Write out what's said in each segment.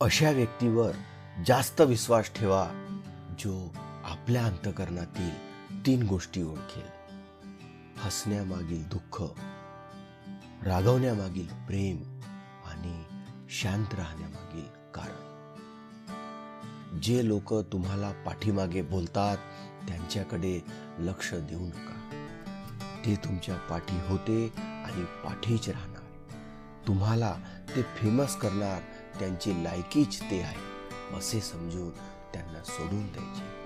अशा व्यक्तीवर जास्त विश्वास ठेवा जो आपल्या अंतकरणातील तीन गोष्टी ओळखेल. हसण्यामागील दुःख रागवण्यामागील प्रेम आणि शांत राहण्यामागील कारण. जे लोक तुम्हाला पाठीमागे बोलतात त्यांच्याकडे लक्ष देऊ नका. ते तुमच्या पाठी होते आणि पाठीच राहणार. तुम्हाला ते फेमस करणार त्यांची लायकीच ते आहे असे समजून त्यांना सोडून द्यायचे.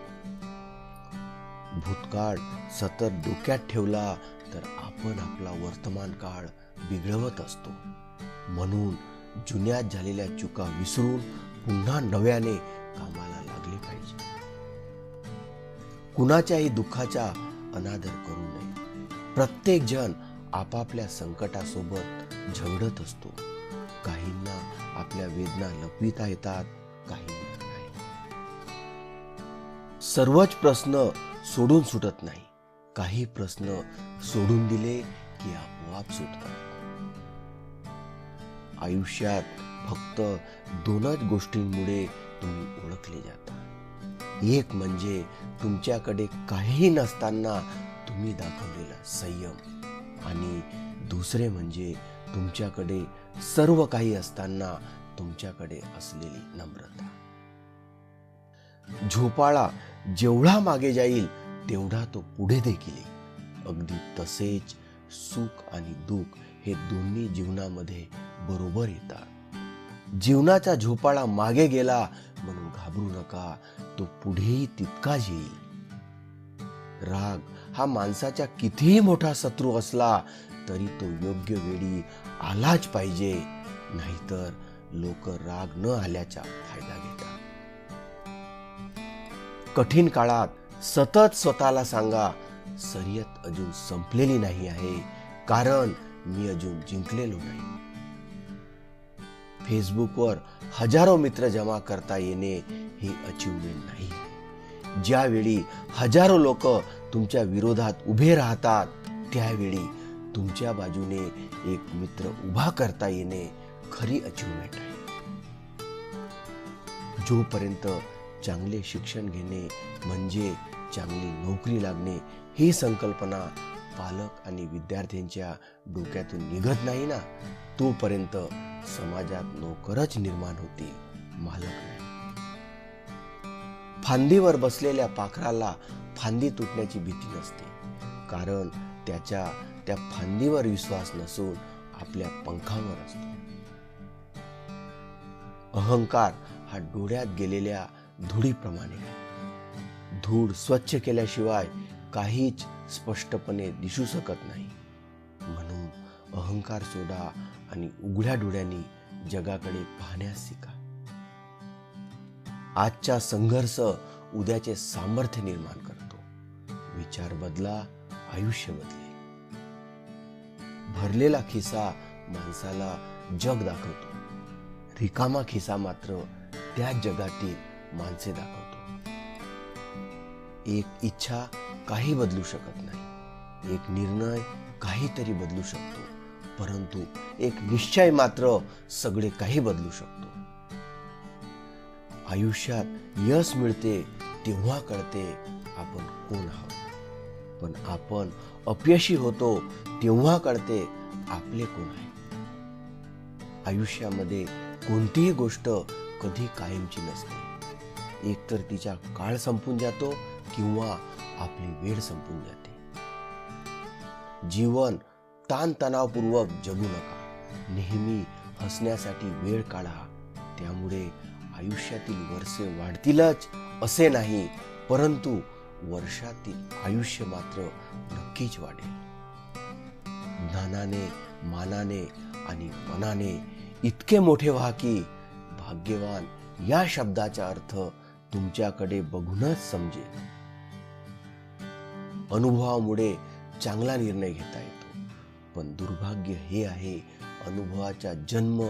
भूतकाळ सतत डोक्यात ठेवला तर आपण आपला वर्तमान काळ बिघडवत असतो. म्हणून जुन्यात झालेल्या चुका विसरून पुन्हा नव्याने कामाला लागले पाहिजे. कुणाच्याही दुःखाचा अनादर करू नये. प्रत्येक जण आपापल्या संकटासोबत झगडत असतो. काहींना आपल्या वेदना लपविता येतात काहींना नाही. सर्वच प्रश्न सोडून सुटत नाही. काही प्रश्न सोडून दिले की आपोआप सुटतात. आयुष्यात फक्त दोनच गोष्टींमुळे तुम्ही ओळखले जाता. एक म्हणजे तुमच्याकडे काहीही नसताना तुम्ही दाखवलेला संयम आणि दुसरे म्हणजे तुमच्याकडे सर्व काही असताना तुमच्याकडे असलेली नम्रता. झोपाळा जेवढा मागे जाईल तेवढा तो पुढे देखील अगदी तसेच सुख आणि दुःख हे दोन्ही जीवनामध्ये बरोबर येतात. जीवनाचा झोपाळा मागे गेला म्हणून घाबरू नका तो पुढेही तितकाच येईल. राग हा माणसाचा कितीही मोठा शत्रू असला तरी तो योग्य वेळी आलाच पाहिजे. नाहीतर लोक राग न आल्याचा फायदा घेतात. कठीण काळात सतत स्वतःला सांगा शर्यत अजून संपलेली नाही आहे कारण मी अजून जिंकलेलो नाही. फेसबुकवर हजारो मित्र जमा करता येणे हे अचिव्हमेंट नाही. ज्यावेळी हजारो लोक तुमच्या विरोधात उभे राहतात त्यावेळी तुमच्या बाजूने एक मित्र उभा करता येणे खरी अचिव्हमेंट आहे. जोपर्यंत चांगले शिक्षण घेणे म्हणजे चांगली नोकरी लागणे ही संकल्पना पालक आणि विद्यार्थ्यांच्या डोक्यातून निघत नाही ना तोपर्यंत समाजात नोकरच निर्माण होते मालक नाही. फांदीवर बसलेल्या पाखराला फांदी तुटण्याची भीती नसते कारण त्याच्या त्या फांदीवर विश्वास नसून आपल्या पंखावर असतो. अहंकार हा डोळ्यात गेलेल्या धुळीप्रमाणे. आहे धूळ स्वच्छ केल्याशिवाय काहीच स्पष्टपणे दिसू शकत नाही. म्हणून अहंकार सोडा आणि उघड्या डोळ्यांनी जगाकडे पाहण्यास शिका. आजचा संघर्ष उद्याचे सामर्थ्य निर्माण करतो. विचार बदला आयुष्य बदले भरलेला खिसा माणसाला जग दाखवतो. रिकामा खिसा मात्र त्या जगातील माणसे दाखवतो. एक इच्छा काही बदलू शकत नाही. एक निर्णय काहीतरी बदलू शकतो. परंतु एक निश्चय मात्र सगळे काही बदलू शकतो. आयुष्यात यश मिळते तेव्हा कळते आपण कोण आहोत. पण आपण अपयशी होतो तेव्हा कळते आपले कोण आहे. आयुष्यामध्ये कोणतीही गोष्ट कधी कायमची नसते. एकतर तिचा काळ संपून जातो किंवा आपली वेळ संपून जाते. जीवन ताणतणावपूर्वक जगू नका. नेहमी हसण्यासाठी वेळ काढा. त्यामुळे आयुष्यातील वर्षे वाढतीलच असे नाही परंतु वर्षातील आयुष्य मात्र नक्कीच वाढेल. ज्ञानाने मानाने आणि मनाने इतके मोठे व्हा की भाग्यवान या शब्दाचा अर्थ तुमच्याकडे बघूनच समजेल. अनुभवामुळे चांगला निर्णय घेता येतो. पण दुर्भाग्य हे आहे अनुभवाचा जन्म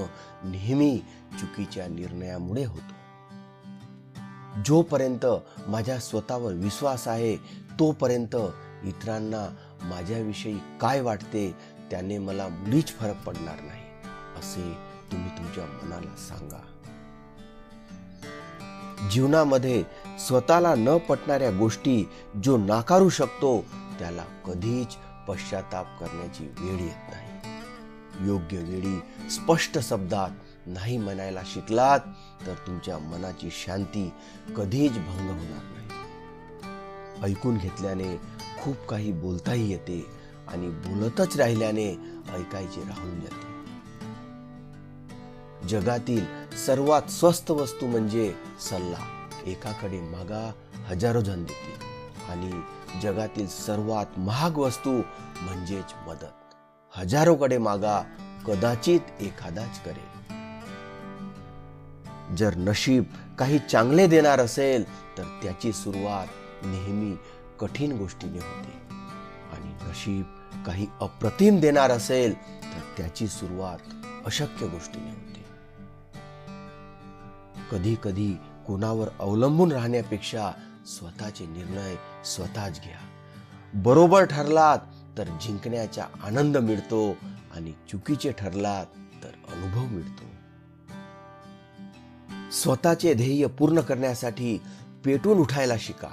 नेहमी चुकीच्या निर्णयामुळे होतो. जोपर्यंत माझ्या स्वतःवर विश्वास आहे तोपर्यंत इतरांना माझ्याविषयी काय वाटते त्याने मला मुळीच फरक पडणार नाही. असे तुम्ही तुमच्या मनाला सांगा. जीवनामध्ये स्वतःला न पटणाऱ्या गोष्टी जो नाकारू शकतो त्याला कधीच पश्चाताप करण्याची वेळ येत नाही. योग्य वेळी स्पष्ट शब्दात नाही म्हणायला शिकलात तर तुमच्या मनाची शांती कधीच भंग होणार नाही. ऐकून घेतल्याने खूप काही बोलताही येते आणि बोलतच राहिल्याने ऐकायचे राहून जाते. जगातील सर्वात स्वस्त वस्तू म्हणजे सल्ला. एकाकडे मागा हजारो जण देतील. आणि जगातील सर्वात महाग वस्तू म्हणजेच मदत. हजारोकडे मागा कदाचित एखादाच करेल. जर नशीब काही चांगले देणार असेल तर त्याची सुरुवात नेहमी कठीण गोष्टीने होते. आणि नशीब काही अप्रतिम देणार असेल तर त्याची सुरुवात अशक्य गोष्टीने होते. कधी कधी कोणावर अवलंबून राहण्यापेक्षा स्वतःचे निर्णय स्वतःच घ्या. बरोबर ठरलात तर जिंकण्याचा आनंद मिळतो आणि चुकीचे ठरलात तर अनुभव मिळतो. स्वतःचे ध्येय पूर्ण करण्यासाठी पेटून उठायला शिका.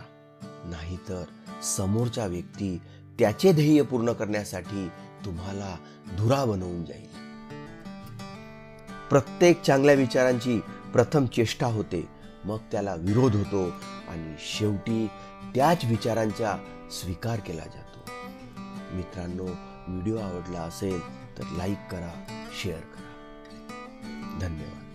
नाहीतर समोरचा व्यक्ती त्याचे ध्येय पूर्ण करण्यासाठी तुम्हाला धुरा बनवून जाईल. प्रत्येक चांगल्या विचारांची प्रथम चेष्टा होते मग त्याला विरोध होतो आणि शेवटी त्याच विचारांचा स्वीकार केला जातो. मित्रांनो व्हिडिओ आवडला असेल तर लाईक करा शेअर करा. धन्यवाद.